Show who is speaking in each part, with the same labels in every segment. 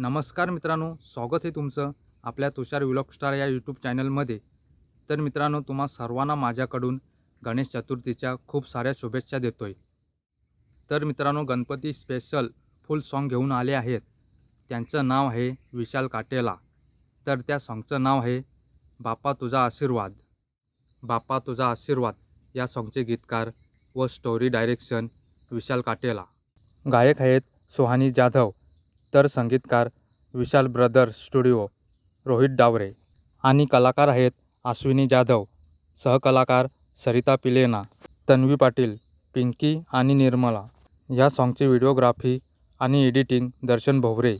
Speaker 1: नमस्कार मित्रांनो स्वागत आहे तुमचं आपल्या तुषार विलॉग स्टार या यूट्यूब चॅनलमध्ये. तर मित्रांनो तुम्हा सर्वांना माझ्याकडून गणेश चतुर्थीच्या खूप साऱ्या शुभेच्छा देतो आहे तर मित्रांनो गणपती स्पेशल फुल सॉन्ग घेऊन आले आहेत. त्यांचं नाव आहे विशाल काटेला. तर त्या सॉन्गचं नाव आहे बापा तुझा आशीर्वाद. बापा तुझा आशीर्वाद या सॉन्गचे गीतकार व स्टोरी डायरेक्शन विशाल काटेला. गायक आहेत सुहानी जाधव. तर संगीतकार विशाल ब्रदर्स स्टुडिओ रोहित डावरे आणि कलाकार आहेत अश्विनी जाधव सहकलाकार सरिता पिलेना तन्वी पाटील पिंकी आणि निर्मला. या सॉन्गची व्हिडिओग्राफी आणि एडिटिंग दर्शन भोवरे.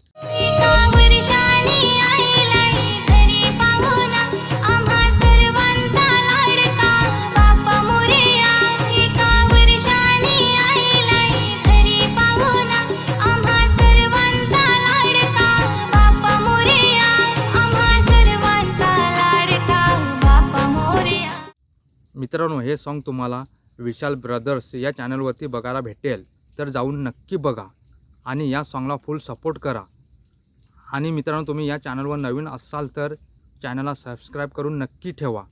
Speaker 1: मित्रांनो हे सॉन्ग तुम्हाला विशाल ब्रदर्स या चॅनलवरती बघायला भेटेल. तर जाऊन नक्की बघा आणि या सॉन्गला फुल सपोर्ट करा. आणि मित्रांनो तुम्ही या चॅनलवर नवीन असाल तर चॅनलला सबस्क्राईब करून नक्की ठेवा.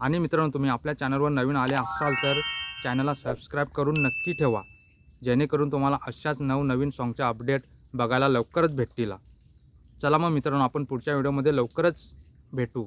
Speaker 1: आणि मित्रांनो तुम्ही आपल्या चॅनलवर नवीन आले असाल तर चॅनलला सबस्क्राईब करून नक्की ठेवा. जेणेकरून तुम्हाला अशाच नवनवीन सॉन्गच्या अपडेट बघायला लवकरच भेटतील. चला मग मित्रांनो आपण पुढच्या व्हिडिओमध्ये लवकरच भेटू.